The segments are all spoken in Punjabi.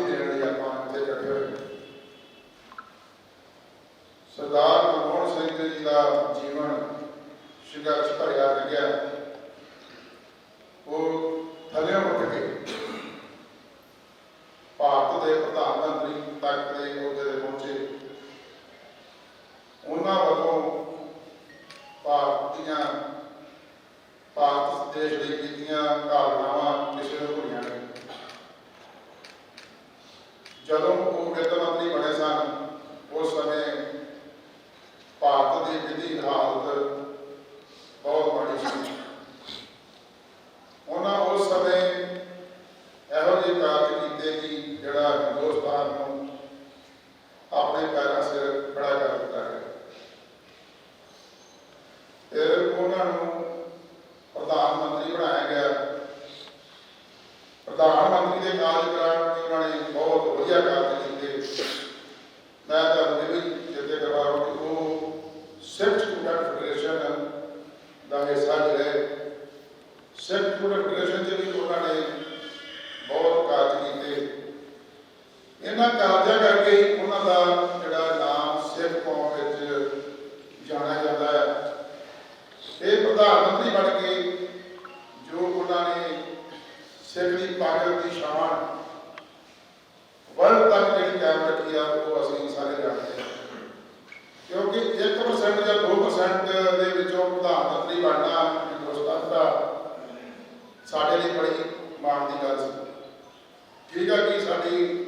ਦੇਣ ਲਈ ਆਪਾਂ ਸਰਦਾਰ ਮਨਮੋਹਨ ਸਿੰਘ ਜੀ ਦਾ ਜੀਵਨ ਸੰਘਰਸ਼ ਭਰਿਆ ਲੱਗਿਆ ਵਧੀਆ ਕਰ ਦਿੱਤੇ ਮੈਂ ਤੁਹਾਨੂੰ ਇਹ ਵੀ ਜਿੱਤੇ ਕਰਵਾਉਂ ਕਿ ਉਹ ਸਿਰਫ ਸਟੂਡੈਂਟ ਫੈਡਰੇਸ਼ਨ ਦਾ ਹਿੱਸਾ ਜਿਹੜੇ ਸਿਰਫ ਸਟੂਡੈਂਟ ਫੈਡਰੇਸ਼ਨ ਦੇ ਵੀ ਉਹਨਾਂ ਨੇ ਬਹੁਤ ਕਾਰਜ ਕੀਤੇ। ਇਹਨਾਂ ਕਾਰਜਾਂ ਕਰਕੇ ਉਹਨਾਂ ਦਾ ਜਿਹੜਾ ਨਾਮ ਸਿਰਫ ਕੌਮ ਵਿੱਚ ਜਾਣਿਆ ਜਾਂਦਾ ਹੈ। ਇਹ ਪ੍ਰਧਾਨ ਮੰਤਰੀ ਬਣ ਜਿਹੜਾ ਕਿ ਸਾਡੀ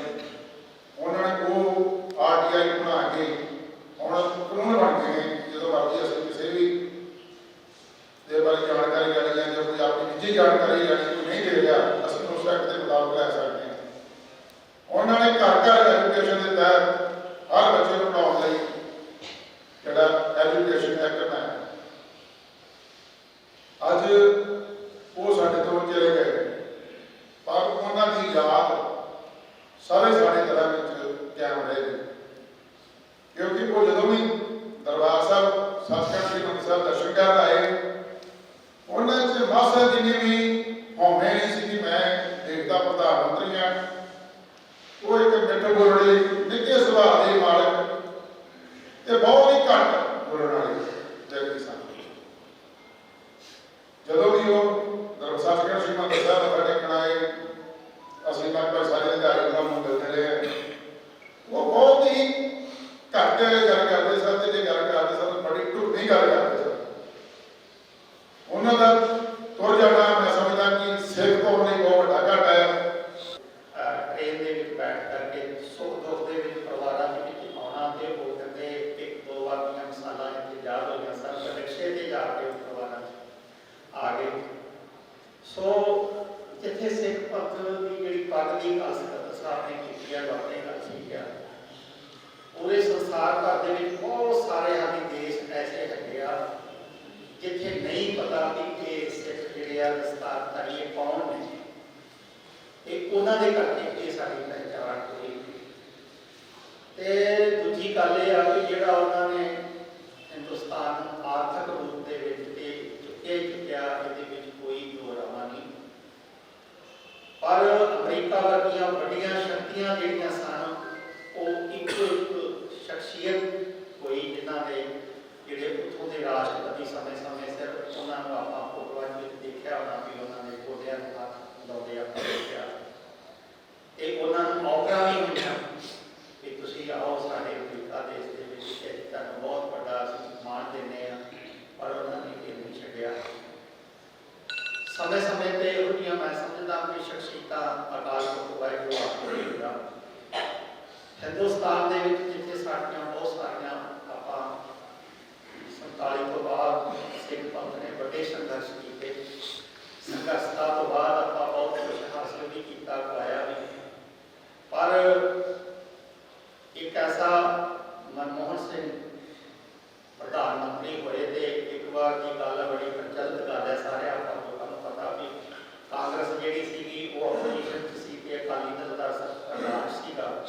ਆ, ਵਿਸਤਾਰ ਕਰੀਏ ਕੌਣ ਨੇ ਤੇ ਉਹਨਾਂ ਦੇ ਕਰਕੇ ਇਹ ਸਾਡੀ ਪਹਿਚਾਣ ਹੋਈ। ਤੇ ਦੂਜੀ ਗੱਲ ਇਹ ਆ ਕਿ ਜਿਹੜਾ ਉਹਨਾਂ ਨੇ ਹਿੰਦੁਸਤਾਨ ਨੂੰ ਆਰਥਿਕ ਰੂਪ ਦੇ ਵਿੱਚ ਇਹ ਚੁੱਕੇ ਚੁੱਕਿਆ, ਇਹਦੇ ਵਿੱਚ ਕੋਈ ਦੋਰਾਵਾ ਨਹੀਂ। ਪਰ ਅਮਰੀਕਾ ਵਰਗੀਆਂ ਵੱਡੀਆਂ ਸ਼ਕਤੀਆਂ ਜਿਹੜੀਆਂ ਸਨ, ਉਹ ਇੱਕੋ ਇੱਕ ਸ਼ਖਸੀਅਤ ਕੋਈ ਜਿਨ੍ਹਾਂ ਦੇ ਜਿਹੜੇ ਉੱਥੋਂ ਦੇ ਰਾਸ਼ਟਰਪਤੀ ਸਮੇਂ-ਸਮੇਂ ਸਿਰ ਉਹਨਾਂ ਨੂੰ ਆਪਾਂ ਫੋਟੋਆਂ ਵਿੱਚ ਦੇਖਿਆ ਹੋਣਾ ਵੀ ਉਹਨਾਂ ਨੇ ਗੋਡਿਆਂ ਨੂੰ ਹੱਥ ਲਾਉਂਦੇ ਆਪਾਂ ਦੇਖਿਆ ਤੇ ਉਹਨਾਂ ਨੂੰ ਮੌਕਾ ਵੀ ਮਿਲਿਆ ਕਿ ਤੁਸੀਂ ਆਓ ਸਾਡੇ ਅਮਰੀਕਾ ਦੇਸ਼ ਦੇ ਵਿੱਚ ਤੇ ਤੁਹਾਨੂੰ ਬਹੁਤ ਵੱਡਾ ਅਸੀਂ ਦਿੰਦੇ ਆ, ਪਰ ਉਹਨਾਂ ਨੇ ਇਹ ਨਹੀਂ ਛੱਡਿਆ। ਸਮੇਂ ਸਮੇਂ ਤੇ ਇਹੋ ਜਿਹੀਆਂ ਮੈਂ ਸਮਝਦਾ ਕਿ ਸ਼ਖਸੀਅਤਾਂ ਅਕਾਲ ਪੁਰਖ ਵਾਹਿਗੁਰੂ ਆਪੇ ਹਿੰਦੁਸਤਾਨ ਦੇ ਵਿੱਚ ਜਿੱਥੇ ਸਾਡੀਆਂ ਬਹੁਤ ਸਾਰੀਆਂ ਆਪਾਂ 47 ਤੋਂ ਬਾਅਦ ਸਿੱਖ ਪੰਥ ਨੇ ਵੱਡੇ ਸੰਘਰਸ਼ ਕੀਤੇ ਸੰਘਰਸ਼ਤਾ ਤੋਂ ਬਾਅਦ ਆਪਾਂ ਬਹੁਤ ਕੁਝ ਹਾਸਲ ਵੀ ਕੀਤਾ, ਪਾਇਆ ਵੀ। ਪਰ ਇੱਕ ਐਸਾ ਮਨਮੋਹਨ ਸਿੰਘ ਪ੍ਰਧਾਨ ਮੰਤਰੀ ਹੋਏ ਤੇ ਇੱਕ ਵਾਰ ਦੀ ਗੱਲ ਬੜੀ ਪ੍ਰਚਲਿਤ ਗੱਲ ਹੈ ਸਾਰੇ ਆਪਾਂ ਲੋਕਾਂ ਨੂੰ ਪਤਾ ਵੀ ਕਾਂਗਰਸ ਜਿਹੜੀ ਸੀਗੀ, ਉਹ ਆਪੋਜੀਸ਼ਨ 'ਚ ਸੀ ਤੇ ਅਕਾਲੀ ਦਲ ਦਾ ਸਰ- ਸੀਗਾ।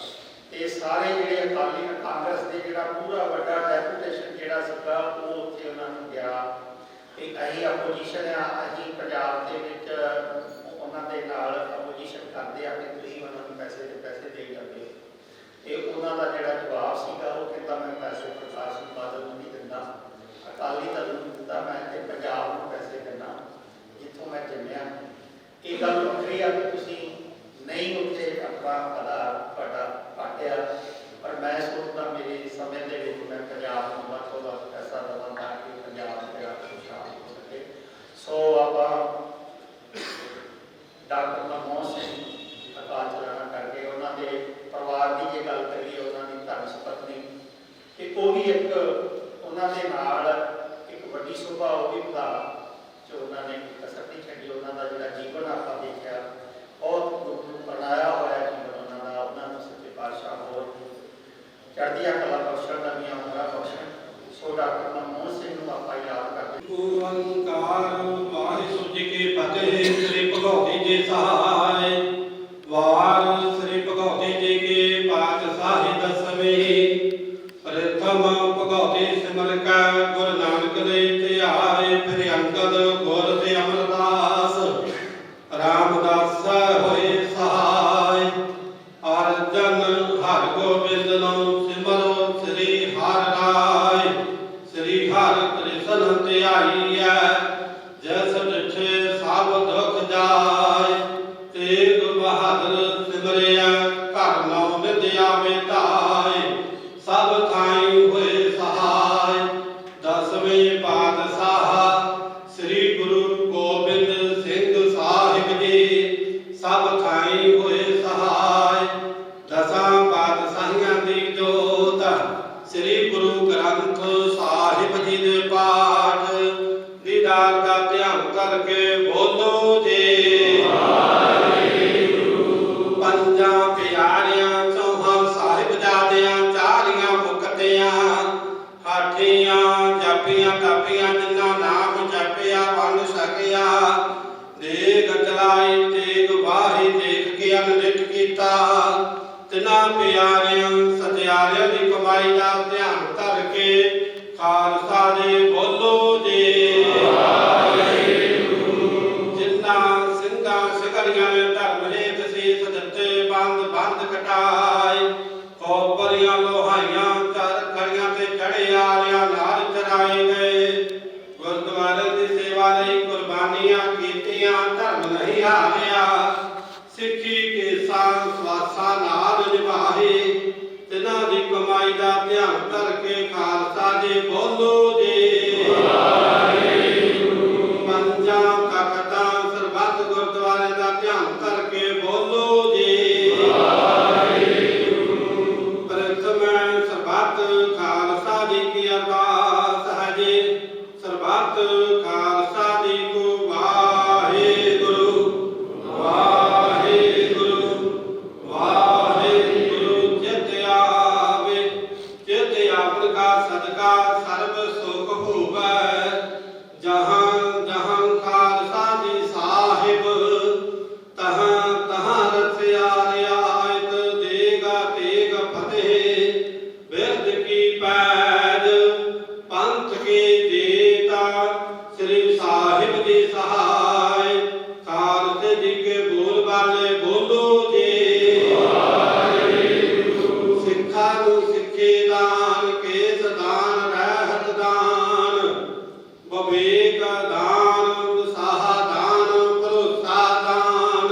ਤੇ ਸਾਰੇ ਜਿਹੜੇ ਅਕਾਲੀ, ਕਾਂਗਰਸ ਦੇ ਜਿਹੜਾ ਪੂਰਾ ਵੱਡਾ ਡੈਪੂਟੇਸ਼ਨ ਜਿਹੜਾ ਸੀਗਾ, ਉਹ ਉੱਥੇ ਉਹਨਾਂ ਨੂੰ ਗਿਆ। ਕਿ ਅਸੀਂ ਆਪੋਜੀਸ਼ਨ ਆ, ਅਸੀਂ ਪੰਜਾਬ ਦੇ ਵਿੱਚ ਉਹਨਾਂ ਦੇ ਨਾਲ ਆਪੋਜੀਸ਼ਨ ਕਰਦੇ ਆ ਕਿ ਤੁਸੀਂ ਉਹਨਾਂ ਨੂੰ ਪੈਸੇ ਦੇ ਪੈਸੇ ਦੇ ਜਾਂਦੇ ਹੋ। ਤੇ ਉਹਨਾਂ ਦਾ ਜਿਹੜਾ ਜਵਾਬ ਸੀਗਾ, ਉਹ ਕਹਿੰਦਾ, ਮੈਂ ਪੈਸੇ ਪ੍ਰਕਾਸ਼ ਸਿੰਘ ਬਾਦਲ ਨੂੰ ਨਹੀਂ ਦਿੰਦਾ। ਅਕਾਲੀ ਦਲ ਨੂੰ ਦਿੰਦਾ, ਮੈਂ ਤੇ ਪੰਜਾਬ ਨੂੰ ਪੈਸੇ ਦਿੰਦਾ ਜਿੱਥੋਂ ਮੈਂ ਜੰਮਿਆ ਇਹ ਗੱਲ ਵੱਖਰੀ ਆ ਕਿ ਤੁਸੀਂ ਨਹੀਂ ਉੱਥੇ ਆਪਣਾ ਪਤਾ ਪਟਾ ਪਾਟਿਆ ਪਰ ਮੈਂ ਸੋਚਦਾ ਮੇਰੇ ਸਮੇਂ ਦੇ ਵਿੱਚ ਮੈਂ ਪੰਜਾਬ ਨੂੰ ਵੱਧ ਤੋਂ ਵੱਧ ਪੈਸਾ ਦੇਵਾਂ ਤਾਂ ਕਿ ਪੰਜਾਬ ਮੇਰਾ ਖੁਸ਼ਹਾਲ ਹੋ ਸਕੇ ਸੋ ਆਪਾਂ ਡਾਕਟਰ ਮਨਮੋਹਨ ਸਿੰਘ ਅਕਾਲ ਚਲਾਣਾ ਕਰਕੇ ਉਹਨਾਂ ਦੇ ਪਰਿਵਾਰ ਦੀ ਜੇ ਗੱਲ ਕਰੀਏ ਉਹਨਾਂ ਦੀ ਧਰਮ ਪਤਨੀ ਕਿ ਉਹ ਵੀ ਇੱਕ ਉਹਨਾਂ ਦੇ ਨਾਲ ਇੱਕ ਵੱਡੀ ਸ਼ੋਭਾ ਉਹ ਵੀ ਵਧਾ ਜੋ ਉਹਨਾਂ ਨੇ ਕਸਰ ਨਹੀਂ ਛੱਡੀ, ਉਹਨਾਂ ਦਾ ਜਿਹੜਾ ਜੀਵਨ ਆਪਾਂ ਦੇਖਿਆ, ਬਹੁਤ ਗੁਰੂ ਬਣਾਇਆ ਹੋਇਆ ਜੀਵਨ ਉਹਨਾਂ ਦਾ, ਉਹਨਾਂ ਨੂੰ ਸੱਚੇ ਪਾਤਸ਼ਾਹ ਹੋਰ ਚੜ੍ਹਦੀਆਂ ਦੀਦਾਰ ਦਾ ਧਿਆਨ ਕਰਕੇ ਬੋਲੋ ਜੀ। ਪੰਜਾਂ ਪਿਆਰਿਆਂ ਚੌਹਾਂ ਸਾਹਿਬਜ਼ਾਦਿਆਂ ਚਾਰੀਆਂ ਮੁਕਤਿਆਂ ਹਾਠੀਆਂ ਜਾਪੀਆਂ ਕਾਪੀਆਂ, ਜਿਨ੍ਹਾਂ ਨਾਮ ਜਪਿਆ, ਵੰਡ ਸਕਿਆ ਦੇਗ ਚਲਾਈ ਤੇਗ ਵਾਹੀ, ਦੇਖ ਕੇ ਅਨੰਦਿਤ ਕੀਤਾ। ਤਿਨਾਂ ਪਿਆਰਿਆਂ, ਸਤਿਆਰਿਆਂ ਦੀ ਕਮਾਈ ਦਾ ਧਿਆਨ ਧਰ ਕੇ ਖਾਲਸਾ ਦੇ ਬੋਲੋ ਜੀ। ਜਿਨ੍ਹਾਂ ਸਿੰਘਾਂ ਸਿਕਰੀਆਂ ਨੇ ਧਰਮ ਹੇਤ ਸੀਸ ਦਿੱਤੇ ਬੰਦ ਬੰਦ ਕਟਾਏ Abraham ਜੀ ਸਹਾਇ ਖਾਲਸੇ ਜੀ ਕੇ ਬੋਲ ਬਾਲੇ ਬੋਲੋ ਜੀ। ਵਾਹਿਗੁਰੂ ਸਿੱਖਾ ਨੂੰ ਸਿੱਖੇ ਦਾਨ ਕੇ ਸਦਾਨ ਰਹਿਤ ਦਾਨ। ਬਵੇਕ ਦਾਨ, ਉਤਸਾਹ ਦਾਨ, ਭਰੋਸਾ ਦਾਨ।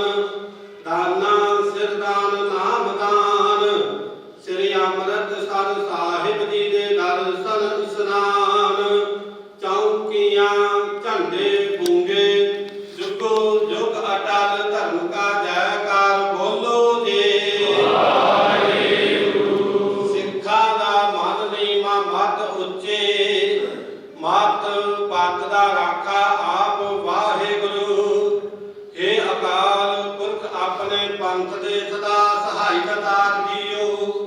ਦਾਨਾ ਸਿਰ ਦਾਨ, ਨਾਮ ਦਾਨ। ਸ੍ਰੀ ਅੰਮ੍ਰਿਤ ਸਰ ਪੰਜ ਦਾ ਰਾਖਾ ਆਪ ਵਾਹਿਗੁਰੂ। ਏ ਅਕਾਲ ਪੁਰਖ ਆਪਣੇ ਪੰਥ ਦੇ ਸਦਾ ਸਹਾਇਤਾ ਜੀਓ